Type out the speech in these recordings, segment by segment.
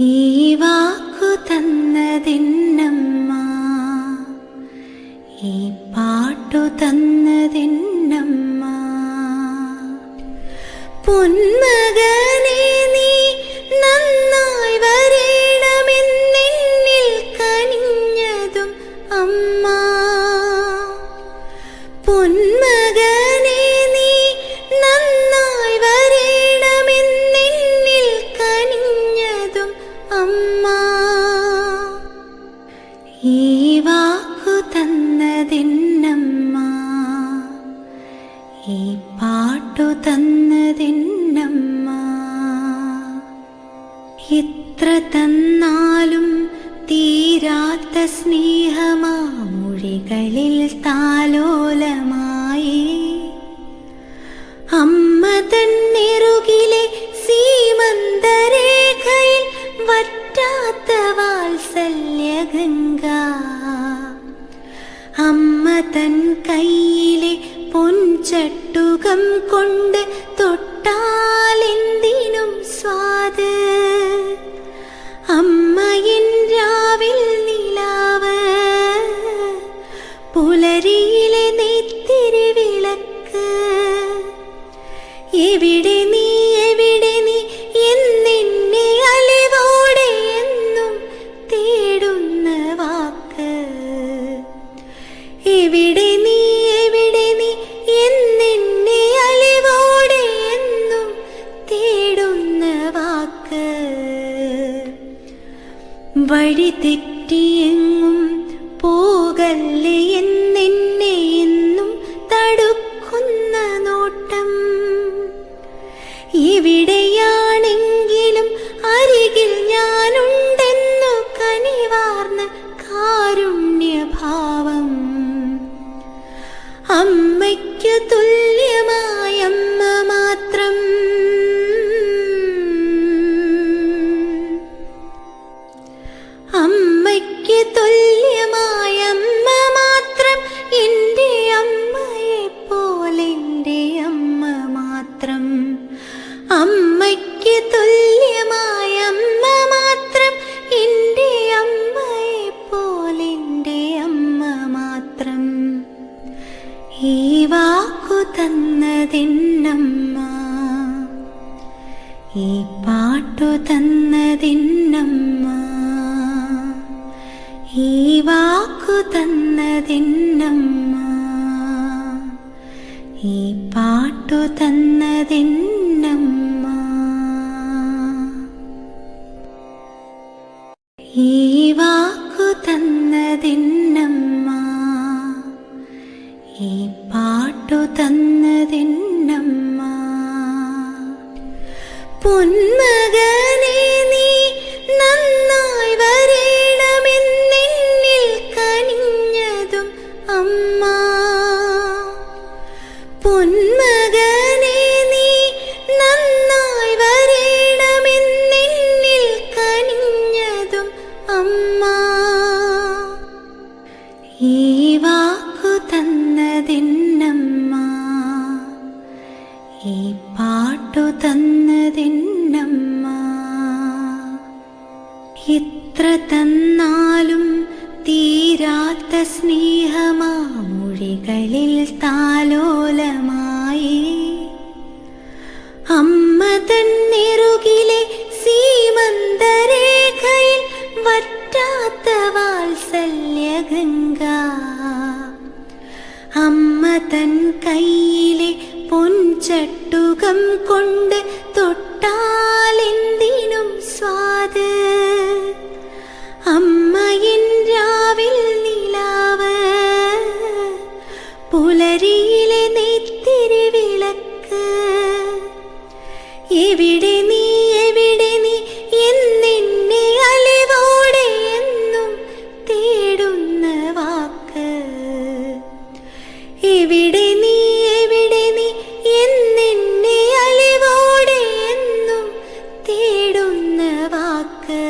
ഈ വാക്കു തന്നതിന്നമ്മ. ഈ പാട്ടു തന്നതിന്നമ്മ. പൊന്മകനെ ഇത്ര തന്നാലും തീരാത്ത സ്നേഹമാമൊഴികളിൽ താലോലമായി. അമ്മ തന്നെറുകിലെ സീമന്തരേഖയിൽ വറ്റാത്ത വാത്സല്യഗംഗ. അമ്മ തൻ കയ്യിലെ പൊൻചട്ടുകം കൊണ്ട് വഴി തെറ്റിയെങ്ങും പോകല്ലേ എന്നെന്നെ തന്നതിന്നമ്മ. ഈ പാട്ടു തന്നതിന്നമ്മ. ഈ വാക്കു തന്നതിന്നമ്മ. ഈ പാട്ടു തന്നതിന്നമ്മ. പൊന്മകനെ സ്നേഹമാമൊഴികളിൽ താലോലമായി. അമ്മ തന്നെറുകിലെ സീമന്തരേഖയിൽ വറ്റാത്ത വാത്സല്യഗംഗ. അമ്മ തൻ കയ്യിലെ പൊൻചട്ടുകം കൊണ്ട് തൊട്ടാലെന്തിനും സ്വാദ്. അമ്മയിൻ പുലരിയിലെ നെത്തിരി വിളക്ക്. എവിടെ നീ എവിടെ നീ എന്നെന്നെ അലിവോടെ എന്നും തേടുന്ന വാക്ക്. എവിടെ നീ എവിടെ നീ എന്നെന്നെ അലിവോടെ എന്നും തേടുന്ന വാക്ക്.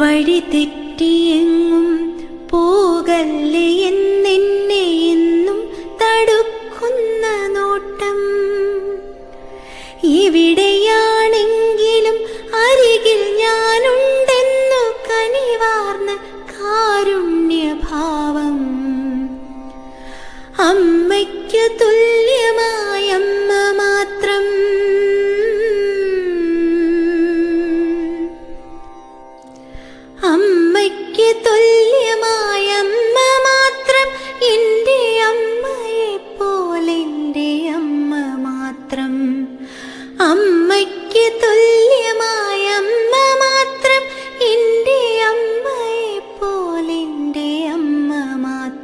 വഴി തെറ്റിയെങ്ങും പോകല്ലേ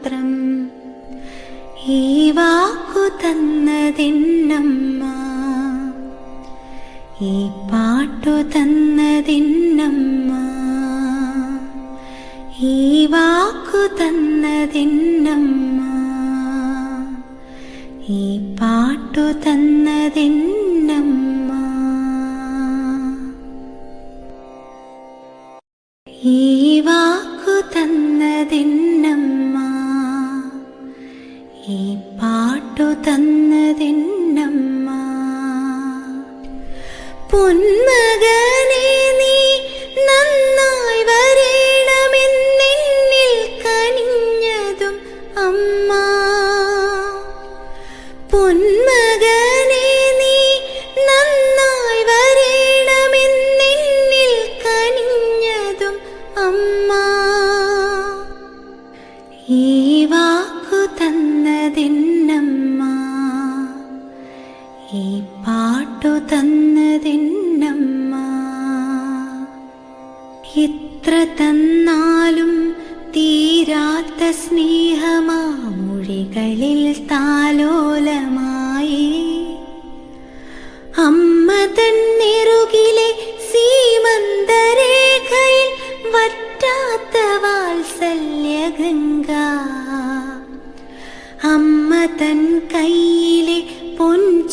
സ്തോത്രം ഈ വാക്കു തന്നതിന്നമ്മ ഈ പാട്ടു തന്നതിന്നമ്മ ഈ വാക്കു തന്നതിന്നമ്മ ഈ പാട്ടു തന്നതിന്ന ഈ പാട്ടു തന്നതെന്നമ്മ. പൊന്മകൾ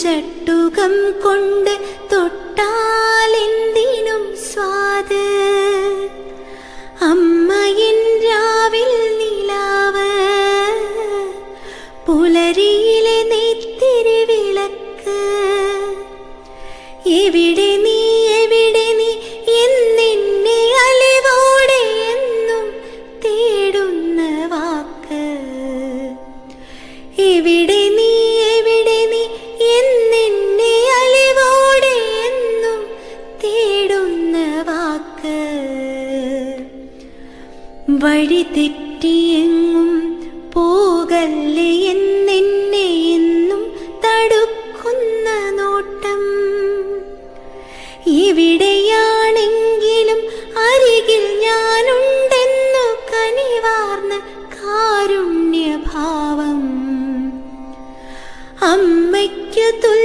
ചട്ടുകം കൊണ്ട് തൊട്ടാലെന്തിനും സ്വാദ് അമ്മയിൻ രാവിൽ നിലാവ് പുലരിയിലെ നോട്ടം എവിടെയാണെങ്കിലും അരികിൽ ഞാനുണ്ടെന്നു കനിവാർന്ന കാരുണ്യഭാവം. അമ്മയ്ക്കു തുല്യ